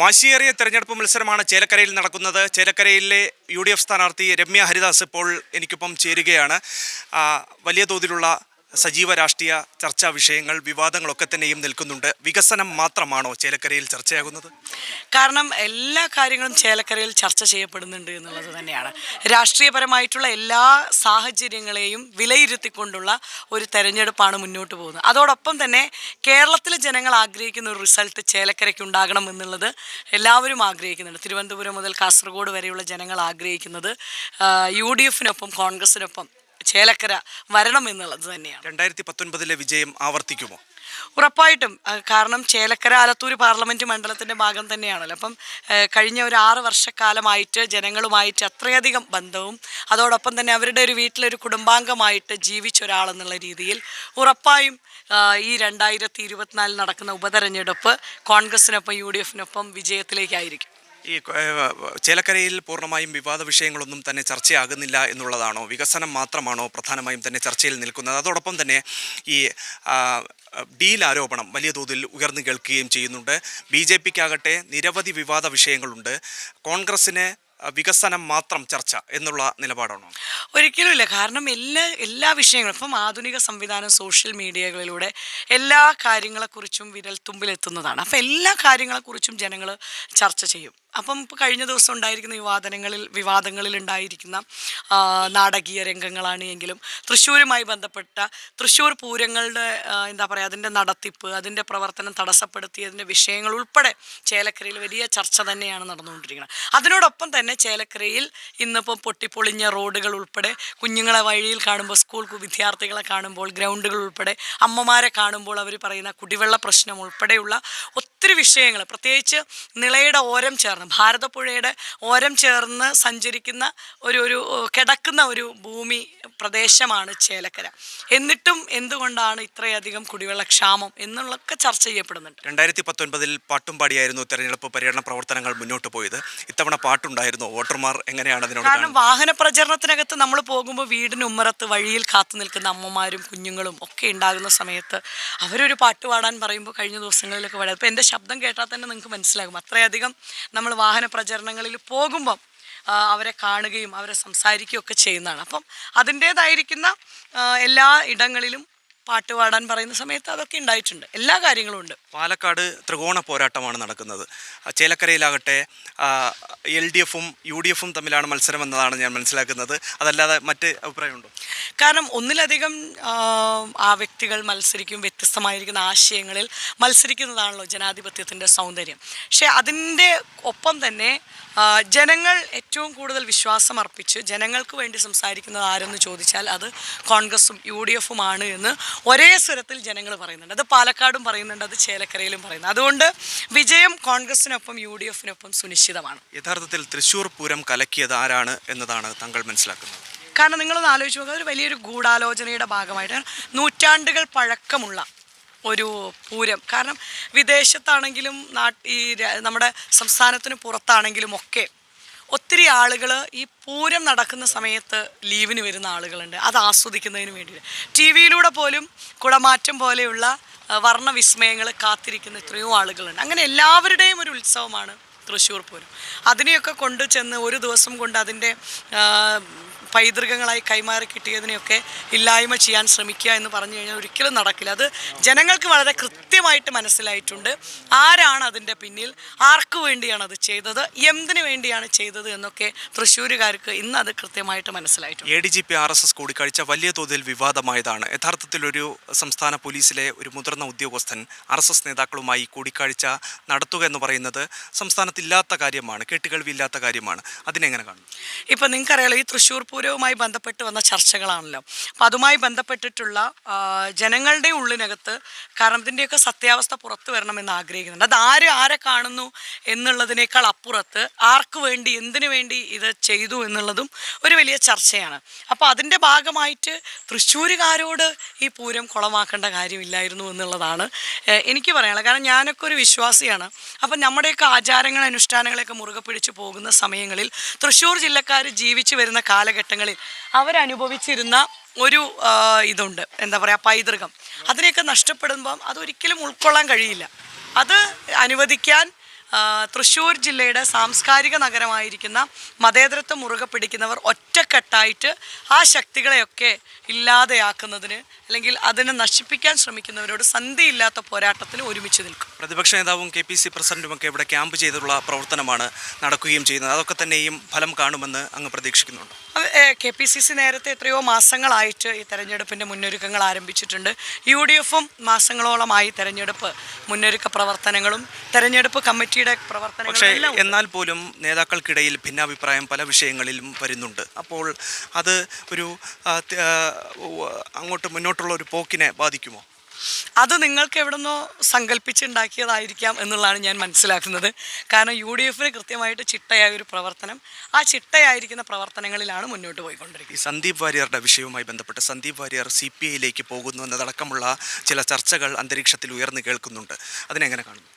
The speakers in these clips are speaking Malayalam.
വാശിയേറിയ തെരഞ്ഞെടുപ്പ് മത്സരമാണ് ചേലക്കരയിൽ നടക്കുന്നത്. ചേലക്കരയിലെ യു ഡി എഫ് സ്ഥാനാർത്ഥി രമ്യ ഹരിദാസ് ഇപ്പോൾ എനിക്കൊപ്പം ചേരുകയാണ്. വലിയ തോതിലുള്ള സജീവ രാഷ്ട്രീയ ചർച്ചാ വിഷയങ്ങൾ വിവാദങ്ങളൊക്കെ തന്നെയും നിൽക്കുന്നുണ്ട്. വികസനം മാത്രമാണോ ചേലക്കരയിൽ ചർച്ചയാകുന്നത്? കാരണം എല്ലാ കാര്യങ്ങളും ചേലക്കരയിൽ ചർച്ച ചെയ്യപ്പെടുന്നുണ്ട് എന്നുള്ളത് തന്നെയാണ്. രാഷ്ട്രീയപരമായിട്ടുള്ള എല്ലാ സാഹചര്യങ്ങളെയും വിലയിരുത്തിക്കൊണ്ടുള്ള ഒരു തെരഞ്ഞെടുപ്പാണ് മുന്നോട്ട് പോകുന്നത്. അതോടൊപ്പം തന്നെ കേരളത്തിലെ ജനങ്ങൾ ആഗ്രഹിക്കുന്ന ഒരു റിസൾട്ട് ചേലക്കരയ്ക്ക് ഉണ്ടാകണം എന്നുള്ളത് എല്ലാവരും ആഗ്രഹിക്കുന്നുണ്ട്. തിരുവനന്തപുരം മുതൽ കാസർഗോഡ് വരെയുള്ള ജനങ്ങൾ ആഗ്രഹിക്കുന്നത് യു ഡി എഫിനൊപ്പം കോൺഗ്രസിനൊപ്പം ചേലക്കര വരണം എന്നുള്ളത് തന്നെയാണ്. രണ്ടായിരത്തി പത്തൊൻപതിലെ വിജയം ആവർത്തിക്കുമോ? ഉറപ്പായിട്ടും. കാരണം ചേലക്കര ആലത്തൂർ പാർലമെന്റ് മണ്ഡലത്തിന്റെ ഭാഗം തന്നെയാണല്ലോ. അപ്പം കഴിഞ്ഞ ഒരു ആറ് വർഷക്കാലമായിട്ട് ജനങ്ങളുമായിട്ട് അത്രയധികം ബന്ധവും അതോടൊപ്പം തന്നെ അവരുടെ ഒരു വീട്ടിലൊരു കുടുംബാംഗമായിട്ട് ജീവിച്ച ഒരാളെന്നുള്ള രീതിയിൽ ഉറപ്പായും ഈ രണ്ടായിരത്തി ഇരുപത്തിനാലിൽ നടക്കുന്ന ഉപതെരഞ്ഞെടുപ്പ് കോൺഗ്രസിനൊപ്പം യു ഡി എഫിനൊപ്പം വിജയത്തിലേക്കായിരിക്കും. ഈ ചേലക്കരയിൽ പൂർണമായും വിവാദ വിഷയങ്ങളൊന്നും തന്നെ ചർച്ചയാകുന്നില്ല എന്നുള്ളതാണോ? വികസനം മാത്രമാണോ പ്രധാനമായും തന്നെ ചർച്ചയിൽ നിൽക്കുന്നത്? അതോടൊപ്പം തന്നെ ഈ ഡീൽ ആരോപണം വലിയ തോതിൽ ഉയർന്നു കേൾക്കുകയും ചെയ്യുന്നുണ്ട്. ബി ജെ പിക്കാകട്ടെ നിരവധി വിവാദ വിഷയങ്ങളുണ്ട്. കോൺഗ്രസ്സിന് വികസനം മാത്രം ചർച്ച എന്നുള്ള നിലപാടാണോ? ഒരിക്കലുമില്ല. കാരണം എല്ലാ എല്ലാ വിഷയങ്ങളും ഇപ്പം ആധുനിക സംവിധാനം സോഷ്യൽ മീഡിയകളിലൂടെ എല്ലാ കാര്യങ്ങളെക്കുറിച്ചും വിരൽ തുമ്പിലെത്തുന്നതാണ് അപ്പം എല്ലാ കാര്യങ്ങളെക്കുറിച്ചും ജനങ്ങൾ ചർച്ച ചെയ്യും. അപ്പം ഇപ്പോൾ കഴിഞ്ഞ ദിവസം ഉണ്ടായിരിക്കുന്ന വിവാദങ്ങളിൽ വിവാദങ്ങളിൽ ഉണ്ടായിരിക്കുന്ന നാടകീയ രംഗങ്ങളാണ് എങ്കിലും തൃശ്ശൂരുമായി ബന്ധപ്പെട്ട തൃശ്ശൂർ പൂരങ്ങളുടെ എന്താ പറയുക അതിന്റെ നടത്തിപ്പ് അതിന്റെ പ്രവർത്തനം തടസ്സപ്പെടുത്തിയതിന്റെ വിഷയങ്ങൾ ഉൾപ്പെടെ ചേലക്കരയിൽ വലിയ ചർച്ച തന്നെയാണ് നടന്നുകൊണ്ടിരിക്കുന്നത്. അതിനോടൊപ്പം തന്നെ ചേലക്കരയിൽ ഇന്നിപ്പോൾ പൊട്ടിപ്പൊളിഞ്ഞ റോഡുകൾ ഉൾപ്പെടെ കുഞ്ഞുങ്ങളെ വഴിയിൽ കാണുമ്പോൾ സ്കൂൾ വിദ്യാർത്ഥികളെ കാണുമ്പോൾ ഗ്രൗണ്ടുകൾ ഉൾപ്പെടെ അമ്മമാരെ കാണുമ്പോൾ അവർ പറയുന്ന കുടിവെള്ള പ്രശ്നം ഉൾപ്പെടെയുള്ള ഒത്തിരി വിഷയങ്ങൾ. പ്രത്യേകിച്ച് നിളയുടെ ഓരം ചേർന്ന് ഭാരതപ്പുഴയുടെ ഓരം ചേർന്ന് സഞ്ചരിക്കുന്ന ഒരു ഒരു കിടക്കുന്ന ഒരു ഭൂമി പ്രദേശമാണ് ചേലക്കര. എന്നിട്ടും എന്തുകൊണ്ടാണ് ഇത്രയധികം കുടിവെള്ള ക്ഷാമം എന്നുള്ളതൊക്കെ ചർച്ച ചെയ്യപ്പെടുന്നുണ്ട്. രണ്ടായിരത്തി പത്തൊൻപതിൽ പാട്ടും പാടിയായിരുന്നു തെരഞ്ഞെടുപ്പ് പര്യടന പ്രവർത്തനങ്ങൾ മുന്നോട്ട് പോയത്. ഇത്തവണ പാട്ടുണ്ടായിരുന്നു. വോട്ടർമാർ എങ്ങനെയാണ് അതിനോട് കാരണം? വാഹന പ്രചരണത്തിനകത്ത് നമ്മൾ പോകുമ്പോൾ വീടിന് ഉമ്മറത്ത് വഴിയിൽ കാത്തു നിൽക്കുന്ന അമ്മമാരും കുഞ്ഞുങ്ങളും ഒക്കെ ഉണ്ടാകുന്ന സമയത്ത് അവരൊരു പാട്ട് പാടാൻ പറയുമ്പോൾ കഴിഞ്ഞ ദിവസങ്ങളിലൊക്കെ വളരെ ഇപ്പം എന്റെ ശബ്ദം കേട്ടാൽ തന്നെ നിങ്ങൾക്ക് മനസ്സിലാകും. അത്രയധികം നമ്മൾ വാഹന പ്രചരണങ്ങളിൽ പോകുമ്പം അവരെ കാണുകയും അവരെ സംസാരിക്കുകയും ഒക്കെ ചെയ്യുന്നതാണ്. അപ്പം അതിന്റേതായിരിക്കുന്ന എല്ലാ ഇടങ്ങളിലും പാട്ട് പാടാൻ പറയുന്ന സമയത്ത് അതൊക്കെ ഉണ്ടായിട്ടുണ്ട്. എല്ലാ കാര്യങ്ങളും ഉണ്ട്. പാലക്കാട് ത്രികോണ പോരാട്ടമാണ് നടക്കുന്നത്. ചേലക്കരയിലാകട്ടെ എൽ ഡി എഫും യു ഡി എഫും തമ്മിലാണ് മത്സരം എന്നതാണ് ഞാൻ മനസ്സിലാക്കുന്നത്. അതല്ലാതെ മറ്റ് അഭിപ്രായമുണ്ടോ? കാരണം ഒന്നിലധികം ആ, ആ വ്യക്തികൾ മത്സരിക്കും വ്യത്യസ്തമായിരിക്കുന്ന ആശയങ്ങളിൽ മത്സരിക്കുന്നതാണല്ലോ ജനാധിപത്യത്തിന്റെ സൗന്ദര്യം. പക്ഷേ അതിന്റെ ഒപ്പം തന്നെ ജനങ്ങൾ ഏറ്റവും കൂടുതൽ വിശ്വാസം അർപ്പിച്ച് ജനങ്ങൾക്ക് വേണ്ടി സംസാരിക്കുന്നത് ആരെന്ന് ചോദിച്ചാൽ അത് കോൺഗ്രസും യു ഡി എഫുമാണ് എന്ന് ഒരേ സ്വരത്തിൽ ജനങ്ങൾ പറയുന്നുണ്ട്. അത് പാലക്കാടും പറയുന്നുണ്ട് അത് ചേലക്കരയിലും പറയുന്നു. അതുകൊണ്ട് വിജയം കോൺഗ്രസിനൊപ്പം യു ഡി എഫിനൊപ്പം സുനിശ്ചിതമാണ്. യഥാർത്ഥത്തിൽ തൃശൂർ പൂരം കലക്കിയത് ആരാണ് എന്നതാണ് താങ്കൾ മനസ്സിലാക്കുന്നത്? കാരണം നിങ്ങളൊന്ന് ആലോചിച്ച് നോക്കുക ഒരു വലിയൊരു ഗൂഢാലോചനയുടെ ഭാഗമായിട്ട് നൂറ്റാണ്ടുകൾ പഴക്കമുള്ള ഒരു പൂരം. കാരണം വിദേശത്താണെങ്കിലും നാട്ടി നമ്മുടെ സംസ്ഥാനത്തിന് പുറത്താണെങ്കിലും ഒക്കെ ഒത്തിരി ആളുകൾ ഈ പൂരം നടക്കുന്ന സമയത്ത് ലീവിന് വരുന്ന ആളുകളുണ്ട്. അത് ആസ്വദിക്കുന്നതിന് വേണ്ടിയിട്ട്. ടി വിയിലൂടെ പോലും കുടമാറ്റം പോലെയുള്ള വർണവിസ്മയങ്ങൾ കാത്തിരിക്കുന്ന എത്രയോ ആളുകളുണ്ട്. അങ്ങനെ എല്ലാവരുടെയും ഒരു ഉത്സവമാണ് തൃശ്ശൂർ പൂരം. അതിനെയൊക്കെ കൊണ്ടു ചെന്ന് ഒരു ദിവസം കൊണ്ട് അതിന്റെ പൈതൃകങ്ങളായി കൈമാറി കിട്ടിയതിനെയൊക്കെ ഇല്ലായ്മ ചെയ്യാൻ ശ്രമിക്കുക എന്ന് പറഞ്ഞു കഴിഞ്ഞാൽ ഒരിക്കലും നടക്കില്ല. അത് ജനങ്ങൾക്ക് വളരെ കൃത്യമായിട്ട് മനസ്സിലായിട്ടുണ്ട്. ആരാണ് അതിന്റെ പിന്നിൽ? ആർക്കു വേണ്ടിയാണ് അത് ചെയ്തത്? എന്തിനു വേണ്ടിയാണ് ചെയ്തത് എന്നൊക്കെ തൃശ്ശൂരുകാർക്ക് ഇന്ന് അത് കൃത്യമായിട്ട് മനസ്സിലായിട്ടുണ്ട്. A D G P R S S കൂടിക്കാഴ്ച വലിയ തോതിൽ വിവാദമായതാണ്. യഥാർത്ഥത്തിൽ ഒരു സംസ്ഥാന പോലീസിലെ ഒരു മുതിർന്ന ഉദ്യോഗസ്ഥൻ ആർ എസ് എസ് നേതാക്കളുമായി കൂടിക്കാഴ്ച നടത്തുക എന്ന് പറയുന്നത് സംസ്ഥാനത്തില്ലാത്ത കാര്യമാണ് കേട്ടുകേൾവിയില്ലാത്ത കാര്യമാണ്. അതിനെങ്ങനെ കാണും? ഇപ്പം നിങ്ങൾക്കറിയാലോ ഈ തൃശ്ശൂർ പൂരവുമായി ബന്ധപ്പെട്ട് വന്ന ചർച്ചകളാണല്ലോ. അപ്പം അതുമായി ബന്ധപ്പെട്ടിട്ടുള്ള ജനങ്ങളുടെ ഉള്ളിനകത്ത് കാരണം ഇതിന്റെയൊക്കെ സത്യാവസ്ഥ പുറത്തു വരണമെന്ന് ആഗ്രഹിക്കുന്നുണ്ട്. അത് ആര് ആരെ കാണുന്നു എന്നുള്ളതിനേക്കാൾ അപ്പുറത്ത് ആർക്ക് വേണ്ടി എന്തിനു വേണ്ടി ഇത് ചെയ്തു എന്നുള്ളതും ഒരു വലിയ ചർച്ചയാണ്. അപ്പോൾ അതിന്റെ ഭാഗമായിട്ട് തൃശ്ശൂരുകാരോട് ഈ പൂരം കുളമാക്കേണ്ട കാര്യമില്ലായിരുന്നു എന്നുള്ളതാണ് എനിക്ക് പറയാനുള്ളത്. കാരണം ഞാനൊക്കെ ഒരു വിശ്വാസിയാണ്. അപ്പം നമ്മുടെയൊക്കെ ആചാരങ്ങൾ അനുഷ്ഠാനങ്ങളെയൊക്കെ മുറുകെ പിടിച്ച് പോകുന്ന സമയങ്ങളിൽ തൃശ്ശൂർ ജില്ലക്കാർ ജീവിച്ചു വരുന്ന കാലഘട്ടങ്ങളിൽ അവരനുഭവിച്ചിരുന്ന ഒരു ഇതുണ്ട്. എന്താ പറയുക പൈതൃകം. അതിനെയൊക്കെ നഷ്ടപ്പെടുമ്പം അതൊരിക്കലും ഉൾക്കൊള്ളാൻ കഴിയില്ല. അത് അനുവദിക്കാൻ തൃശ്ശൂർ ജില്ലയുടെ സാംസ്കാരിക നഗരമായിരിക്കുന്ന മതേതരത്വം മുറുകെ പിടിക്കുന്നവർ ഒറ്റക്കെട്ടായിട്ട് ആ ശക്തികളെയൊക്കെ ഇല്ലാതെയാക്കുന്നതിന് അല്ലെങ്കിൽ അതിനെ നശിപ്പിക്കാൻ ശ്രമിക്കുന്നവരോട് സന്ധിയില്ലാത്ത പോരാട്ടത്തിന് ഒരുമിച്ച് നിൽക്കും. പ്രതിപക്ഷ നേതാവും കെ പി സി പ്രസിഡന്റുമൊക്കെ ഇവിടെ ക്യാമ്പ് ചെയ്തിട്ടുള്ള പ്രവർത്തനമാണ് നടക്കുകയും ചെയ്യുന്നത്. അതൊക്കെ തന്നെയും ഫലം കാണുമെന്ന് അങ്ങ് പ്രതീക്ഷിക്കുന്നുണ്ട്. കെ പി സി സി നേരത്തെ എത്രയോ മാസങ്ങളായിട്ട് ഈ തെരഞ്ഞെടുപ്പിന്റെ മുന്നൊരുക്കങ്ങൾ ആരംഭിച്ചിട്ടുണ്ട്. യു ഡി എഫും മാസങ്ങളോളമായി തെരഞ്ഞെടുപ്പ് മുന്നൊരുക്ക പ്രവർത്തനങ്ങളും തെരഞ്ഞെടുപ്പ് കമ്മിറ്റിയുടെ പ്രവർത്തനങ്ങളും എന്നാൽ പോലും നേതാക്കൾക്കിടയിൽ ഭിന്നാഭിപ്രായം പല വിഷയങ്ങളിലും വരുന്നുണ്ട്. അപ്പോൾ അത് ഒരു അങ്ങോട്ട് മുന്നോട്ടുള്ള ഒരു പോക്കിനെ ബാധിക്കുമോ? അത് നിങ്ങൾക്ക് എവിടുന്നോ സങ്കല്പിച്ചുണ്ടാക്കിയതായിരിക്കാം എന്നുള്ളതാണ് ഞാൻ മനസ്സിലാക്കുന്നത്. കാരണം യു ഡി എഫിന് കൃത്യമായിട്ട് ചിട്ടയായ ഒരു പ്രവർത്തനം ആ ചിട്ടയായിരിക്കുന്ന പ്രവർത്തനങ്ങളിലാണ് മുന്നോട്ട് പോയിക്കൊണ്ടിരിക്കുന്നത്. ഈ സന്ദീപ് വാര്യറുടെ വിഷയവുമായി ബന്ധപ്പെട്ട് സന്ദീപ് വാര്യർ സി പി ഐയിലേക്ക് പോകുന്നു എന്നതടക്കമുള്ള ചില ചർച്ചകൾ അന്തരീക്ഷത്തിൽ ഉയർന്നു കേൾക്കുന്നുണ്ട്. അതിനെങ്ങനെ കാണുന്നു?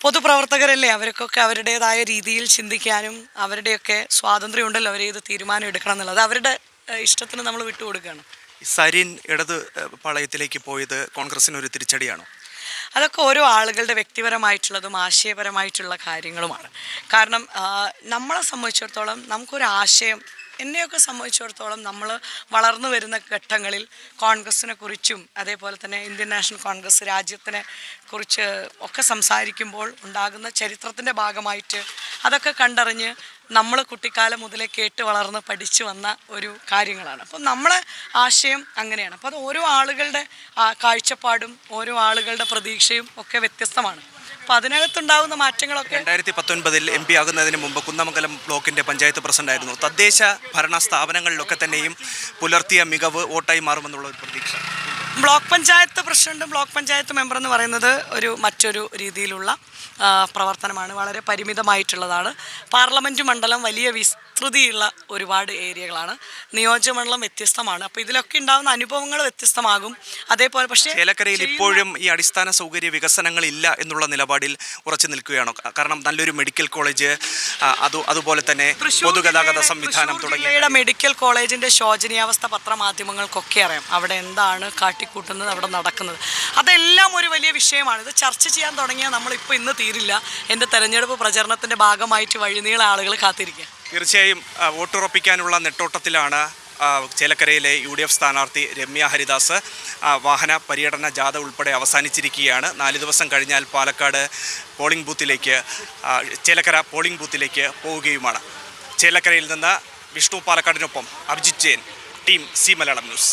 പൊതുപ്രവർത്തകരല്ലേ? അവർക്കൊക്കെ അവരുടേതായ രീതിയിൽ ചിന്തിക്കാനും അവരുടെയൊക്കെ സ്വാതന്ത്ര്യം ഉണ്ടല്ലോ അവർ തീരുമാനം എടുക്കണം എന്നുള്ളത്. അവരുടെ ഇഷ്ടത്തിന് നമ്മൾ വിട്ടുകൊടുക്കുകയാണ്. സരിൻ ഇടത് പാളയത്തിലേക്ക് പോയത് കോൺഗ്രസിന് ഒരു തിരിച്ചടിയാണോ? അതൊക്കെ ഓരോ ആളുകളുടെ വ്യക്തിപരമായിട്ടുള്ളതും ആശയപരമായിട്ടുള്ള കാര്യങ്ങളുമാണ്. കാരണം നമ്മളെ സംബന്ധിച്ചിടത്തോളം നമുക്കൊരു ആശയം എന്നെയൊക്കെ സംബന്ധിച്ചിടത്തോളം നമ്മൾ വളർന്നു വരുന്ന ഘട്ടങ്ങളിൽ കോൺഗ്രസിനെ കുറിച്ചും അതേപോലെ തന്നെ ഇന്ത്യൻ നാഷണൽ കോൺഗ്രസ് രാജ്യത്തിനെ കുറിച്ച് ഒക്കെ സംസാരിക്കുമ്പോൾ ഉണ്ടാകുന്ന ചരിത്രത്തിന്റെ ഭാഗമായിട്ട് അതൊക്കെ കണ്ടറിഞ്ഞ് നമ്മൾ കുട്ടിക്കാലം മുതലേ കേട്ട് വളർന്ന് പഠിച്ചു വന്ന ഒരു കാര്യങ്ങളാണ്. അപ്പം നമ്മളെ ആശയം അങ്ങനെയാണ്. അപ്പോൾ അത് ഓരോ ആളുകളുടെ കാഴ്ചപ്പാടും ഓരോ ആളുകളുടെ പ്രതീക്ഷയും ഒക്കെ വ്യത്യസ്തമാണ്. അപ്പോൾ അതിനകത്തുണ്ടാകുന്ന മാറ്റങ്ങളൊക്കെ രണ്ടായിരത്തി പത്തൊൻപതിൽ എം പി ആകുന്നതിന് മുമ്പ് കുന്നമംഗലം ബ്ലോക്കിന്റെ പഞ്ചായത്ത് പ്രസിഡന്റായിരുന്നു തദ്ദേശ ഭരണ സ്ഥാപനങ്ങളിലൊക്കെ തന്നെയും പുലർത്തിയ മികവ് വോട്ടായി മാറുമെന്നുള്ള ഒരു പ്രതീക്ഷ. ബ്ലോക്ക് പഞ്ചായത്ത് പ്രസിഡന്റും ബ്ലോക്ക് പഞ്ചായത്ത് മെമ്പർ എന്ന് പറയുന്നത് ഒരു മറ്റൊരു രീതിയിലുള്ള പ്രവർത്തനമാണ്. വളരെ പരിമിതമായിട്ടുള്ളതാണ്. പാർലമെന്റ് മണ്ഡലം വലിയ വിസ്തൃതിയുള്ള ഒരുപാട് ഏരിയകളാണ്. നിയോജകമണ്ഡലം വ്യത്യസ്തമാണ്. അപ്പോൾ ഇതിലൊക്കെ ഉണ്ടാകുന്ന അനുഭവങ്ങൾ വ്യത്യസ്തമാകും. അതേപോലെ പക്ഷേ ചേലക്കരയിൽ ഇപ്പോഴും ഈ അടിസ്ഥാന സൗകര്യ വികസനങ്ങൾ ഇല്ല എന്നുള്ള നിലപാടിൽ ഉറച്ചു നിൽക്കുകയാണോ. കാരണം നല്ലൊരു മെഡിക്കൽ കോളേജ് അത് അതുപോലെ തന്നെ പൊതുഗതാഗത സംവിധാനം തുടങ്ങിയ മെഡിക്കൽ കോളേജിന്റെ ശോചനീയാവസ്ഥ പത്രമാധ്യമങ്ങൾക്കൊക്കെ അറിയാം. അവിടെ എന്താണ് കാട്ടിക്കൂട്ടുന്നത് അവിടെ നടക്കുന്നത്. അതെല്ലാം ഒരു വലിയ വിഷയമാണ്. ഇത് ചർച്ച ചെയ്യാൻ തുടങ്ങിയാൽ നമ്മളിപ്പോൾ ഇന്ന് തീരില്ല. എന്റെ തെരഞ്ഞെടുപ്പ് പ്രചരണത്തിന്റെ ഭാഗമായിട്ട് വഴിനീള ആളുകൾ കാത്തിരിക്കുക. തീർച്ചയായും വോട്ടുറപ്പിക്കാനുള്ള നെട്ടോട്ടത്തിലാണ് ചേലക്കരയിലെ യു ഡി എഫ് സ്ഥാനാർത്ഥി രമ്യ ഹരിദാസ് വാഹന പര്യടന ജാഥ ഉൾപ്പെടെ അവസാനിച്ചിരിക്കുകയാണ്. നാല് ദിവസം കഴിഞ്ഞാൽ പാലക്കാട് പോളിംഗ് ബൂത്തിലേക്ക് ചേലക്കര പോളിംഗ് ബൂത്തിലേക്ക് പോവുകയുമാണ്. ചേലക്കരയിൽ നിന്ന് Vishnu പാലക്കാടിനൊപ്പം Abhijith Jain team C Malayalam news.